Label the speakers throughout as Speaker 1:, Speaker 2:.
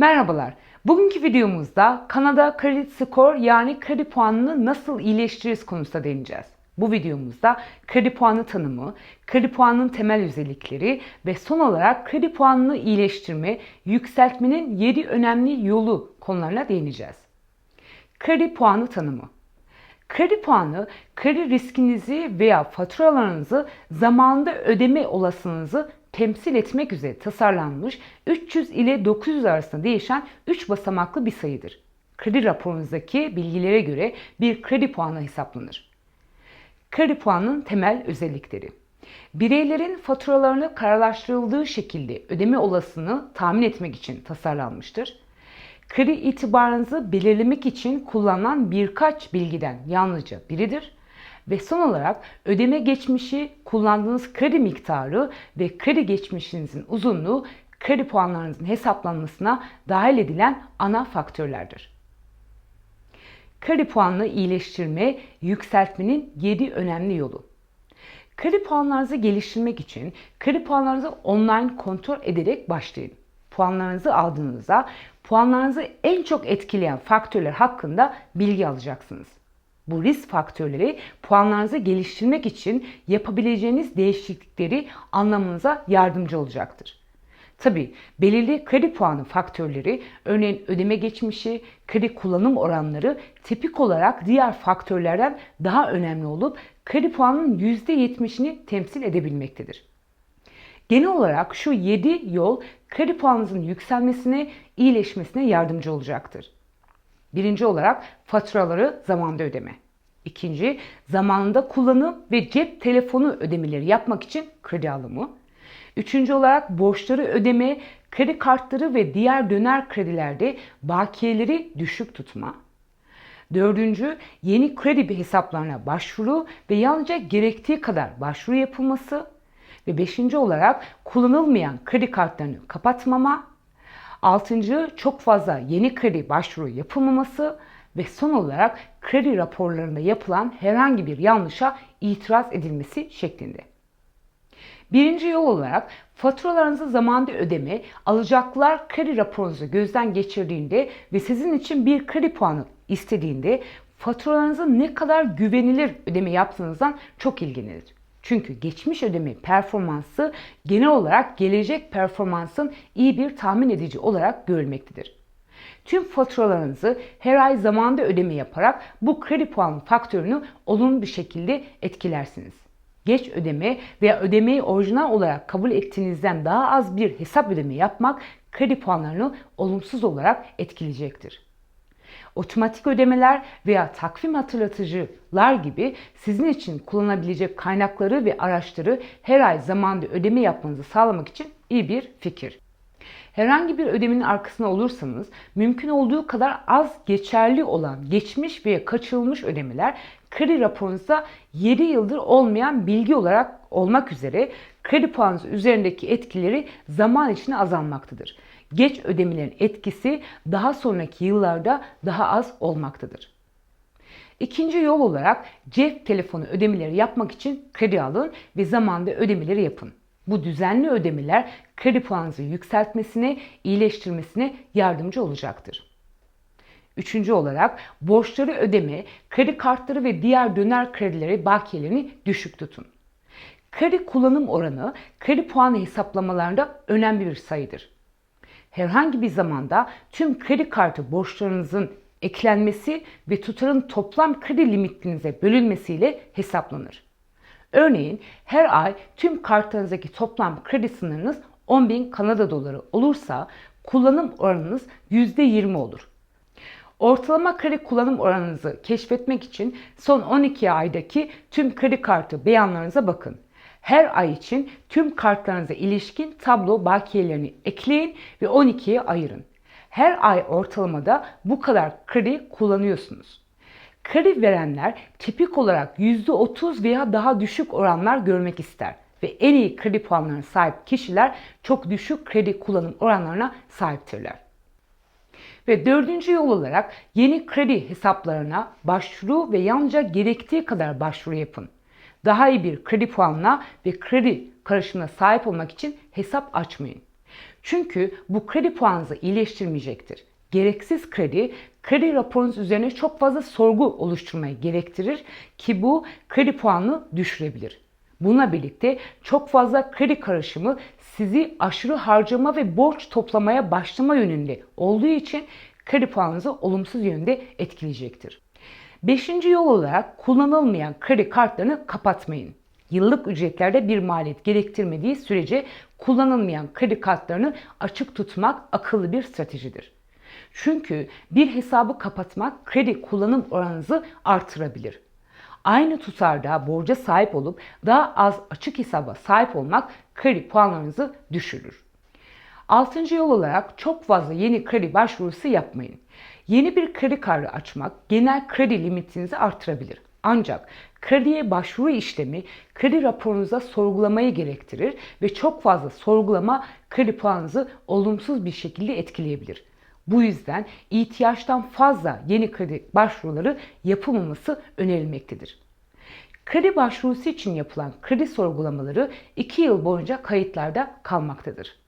Speaker 1: Merhabalar. Bugünkü videomuzda Kanada Credit Score yani kredi puanını nasıl iyileştiririz konusuna değineceğiz. Bu videomuzda kredi puanı tanımı, kredi puanının temel özellikleri ve son olarak kredi puanını iyileştirme, yükseltmenin 7 önemli yolu konularına değineceğiz. Kredi puanı tanımı. Kredi puanı, kredi riskinizi veya faturalarınızı zamanında ödeme olasılığınızı temsil etmek üzere tasarlanmış 300 ile 900 arasında değişen 3 basamaklı bir sayıdır. Kredi raporunuzdaki bilgilere göre bir kredi puanı hesaplanır. Kredi puanının temel özellikleri. Bireylerin faturalarını kararlaştırıldığı şekilde ödeme olasılığını tahmin etmek için tasarlanmıştır. Kredi itibarınızı belirlemek için kullanılan birkaç bilgiden yalnızca biridir ve son olarak ödeme geçmişi, kullandığınız kredi miktarı ve kredi geçmişinizin uzunluğu kredi puanlarınızın hesaplanmasına dahil edilen ana faktörlerdir. Kredi puanını iyileştirme, yükseltmenin 7 önemli yolu. Kredi puanlarınızı geliştirmek için kredi puanlarınızı online kontrol ederek başlayın. Puanlarınızı aldığınızda puanlarınızı en çok etkileyen faktörler hakkında bilgi alacaksınız. Bu risk faktörleri puanlarınızı geliştirmek için yapabileceğiniz değişiklikleri anlamanıza yardımcı olacaktır. Tabi belirli kredi puanı faktörleri, örneğin ödeme geçmişi, kredi kullanım oranları tipik olarak diğer faktörlerden daha önemli olup kredi puanının %70'ini temsil edebilmektedir. Genel olarak şu 7 yol kredi puanınızın yükselmesine, iyileşmesine yardımcı olacaktır. Birinci olarak faturaları zamanda ödeme. İkinci, zamanında kullanım ve cep telefonu ödemeleri yapmak için kredi alımı. Üçüncü olarak borçları ödeme, kredi kartları ve diğer döner kredilerde bakiyeleri düşük tutma. Dördüncü, yeni kredi hesaplarına başvuru ve yalnızca gerektiği kadar başvuru yapılması. Ve beşinci olarak kullanılmayan kredi kartlarını kapatmama. Altıncı, çok fazla yeni kredi başvuru yapılmaması. Ve son olarak kredi raporlarında yapılan herhangi bir yanlışa itiraz edilmesi şeklinde. Birinci yol olarak faturalarınızı zamanında ödeme, alacaklar kredi raporunuzu gözden geçirdiğinde ve sizin için bir kredi puanı istediğinde faturalarınızı ne kadar güvenilir ödeme yaptığınızdan çok ilgilenir. Çünkü geçmiş ödeme performansı genel olarak gelecek performansın iyi bir tahmin edici olarak görülmektedir. Tüm faturalarınızı her ay zamanda ödeme yaparak bu kredi puanı faktörünü olumlu bir şekilde etkilersiniz. Geç ödeme veya ödemeyi orijinal olarak kabul ettiğinizden daha az bir hesap ödeme yapmak kredi puanlarını olumsuz olarak etkileyecektir. Otomatik ödemeler veya takvim hatırlatıcılar gibi sizin için kullanabilecek kaynakları ve araçları her ay zamanda ödeme yapmanızı sağlamak için iyi bir fikir. Herhangi bir ödemenin arkasında olursanız mümkün olduğu kadar az geçerli olan geçmiş veya kaçırılmış ödemeler kredi raporunuzda 7 yıldır olmayan bilgi olarak olmak üzere kredi puanınız üzerindeki etkileri zaman içinde azalmaktadır. Geç ödemelerin etkisi daha sonraki yıllarda daha az olmaktadır. İkinci yol olarak cep telefonu ödemeleri yapmak için kredi alın ve zamanda ödemeleri yapın. Bu düzenli ödemeler kredi puanınızı yükseltmesine, iyileştirmesine yardımcı olacaktır. Üçüncü olarak borçları ödeme, kredi kartları ve diğer döner kredileri bakiyelerini düşük tutun. Kredi kullanım oranı kredi puanı hesaplamalarında önemli bir sayıdır. Herhangi bir zamanda tüm kredi kartı borçlarınızın eklenmesi ve tutarın toplam kredi limitinize bölünmesiyle hesaplanır. Örneğin her ay tüm kartlarınızdaki toplam kredi sınırınız 10.000 Kanada doları olursa kullanım oranınız %20 olur. Ortalama kredi kullanım oranınızı keşfetmek için son 12 aydaki tüm kredi kartı beyanlarınıza bakın. Her ay için tüm kartlarınıza ilişkin tablo bakiyelerini ekleyin ve 12'ye ayırın. Her ay ortalamada bu kadar kredi kullanıyorsunuz. Kredi verenler tipik olarak %30 veya daha düşük oranlar görmek ister ve en iyi kredi puanlarına sahip kişiler çok düşük kredi kullanım oranlarına sahiptirler. Ve dördüncü yol olarak yeni kredi hesaplarına başvuru ve yalnızca gerektiği kadar başvuru yapın. Daha iyi bir kredi puanına ve kredi karışımına sahip olmak için hesap açmayın. Çünkü bu kredi puanınızı iyileştirmeyecektir. Gereksiz kredi, kredi raporunuz üzerine çok fazla sorgu oluşturmayı gerektirir ki bu kredi puanını düşürebilir. Bununla birlikte çok fazla kredi karışımı sizi aşırı harcama ve borç toplamaya başlama yönünde olduğu için kredi puanınızı olumsuz yönde etkileyecektir. Beşinci yol olarak kullanılmayan kredi kartlarını kapatmayın. Yıllık ücretlerde bir maliyet gerektirmediği sürece kullanılmayan kredi kartlarını açık tutmak akıllı bir stratejidir. Çünkü bir hesabı kapatmak kredi kullanım oranınızı artırabilir. Aynı tutarda borca sahip olup daha az açık hesaba sahip olmak kredi puanlarınızı düşürür. Altıncı yol olarak çok fazla yeni kredi başvurusu yapmayın. Yeni bir kredi kartı açmak genel kredi limitinizi artırabilir. Ancak krediye başvuru işlemi kredi raporunuza sorgulamayı gerektirir ve çok fazla sorgulama kredi puanınızı olumsuz bir şekilde etkileyebilir. Bu yüzden ihtiyaçtan fazla yeni kredi başvuruları yapılmaması önerilmektedir. Kredi başvurusu için yapılan kredi sorgulamaları 2 yıl boyunca kayıtlarda kalmaktadır.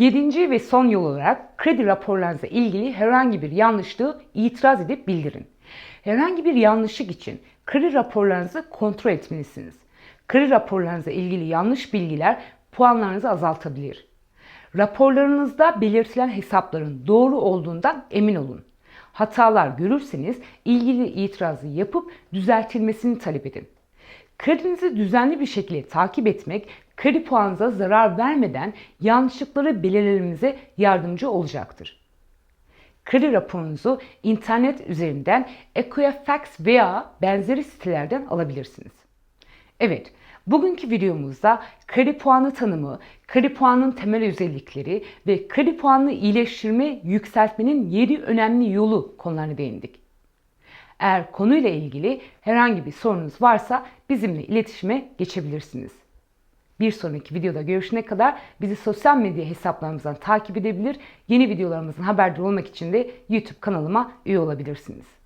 Speaker 1: Yedinci ve son yol olarak kredi raporlarınızla ilgili herhangi bir yanlışlığı itiraz edip bildirin. Herhangi bir yanlışlık için kredi raporlarınızı kontrol etmelisiniz. Kredi raporlarınızla ilgili yanlış bilgiler puanlarınızı azaltabilir. Raporlarınızda belirtilen hesapların doğru olduğundan emin olun. Hatalar görürseniz ilgili itirazı yapıp düzeltilmesini talep edin. Kredinizi düzenli bir şekilde takip etmek, kredi puanınıza zarar vermeden yanlışlıkları belirlememize yardımcı olacaktır. Kredi raporunuzu internet üzerinden Equifax veya benzeri sitelerden alabilirsiniz. Evet, bugünkü videomuzda kredi puanı tanımı, kredi puanının temel özellikleri ve kredi puanını iyileştirme, yükseltmenin 7 önemli yolu konularına değindik. Eğer konuyla ilgili herhangi bir sorunuz varsa bizimle iletişime geçebilirsiniz. Bir sonraki videoda görüşene kadar bizi sosyal medya hesaplarımızdan takip edebilir, yeni videolarımızın haberdar olmak için de YouTube kanalıma üye olabilirsiniz.